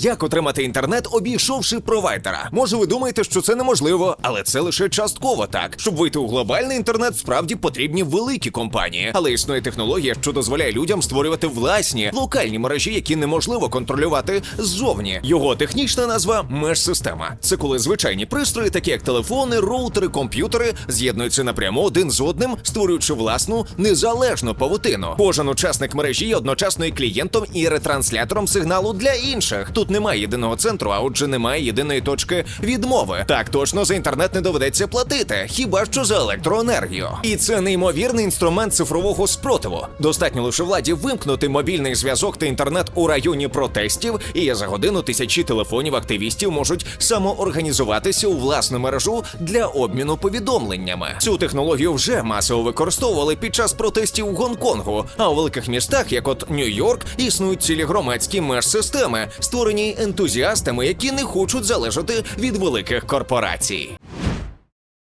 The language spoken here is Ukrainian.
Як отримати інтернет, обійшовши провайдера? Може, ви думаєте, що це неможливо, але це лише частково так. Щоб вийти у глобальний інтернет, справді потрібні великі компанії. Але існує технологія, що дозволяє людям створювати власні локальні мережі, які неможливо контролювати ззовні. Його технічна назва меж-система. Це коли звичайні пристрої, такі як телефони, роутери, комп'ютери, з'єднуються напряму один з одним, створюючи власну незалежну павутину. Кожен учасник мережі є одночасно і клієнтом і ретранслятором сигналу для інших. Тут немає єдиного центру, а отже, немає єдиної точки відмови. Так точно за інтернет не доведеться платити, хіба що за електроенергію. І це неймовірний інструмент цифрового спротиву. Достатньо лише владі вимкнути мобільний зв'язок та інтернет у районі протестів, і за годину тисячі телефонів активістів можуть самоорганізуватися у власну мережу для обміну повідомленнями. Цю технологію вже масово використовували під час протестів у Гонконгу. А у великих містах, як от Нью-Йорк, існують цілі громадські меж-системи, створені ентузіастами, які не хочуть залежати від великих корпорацій.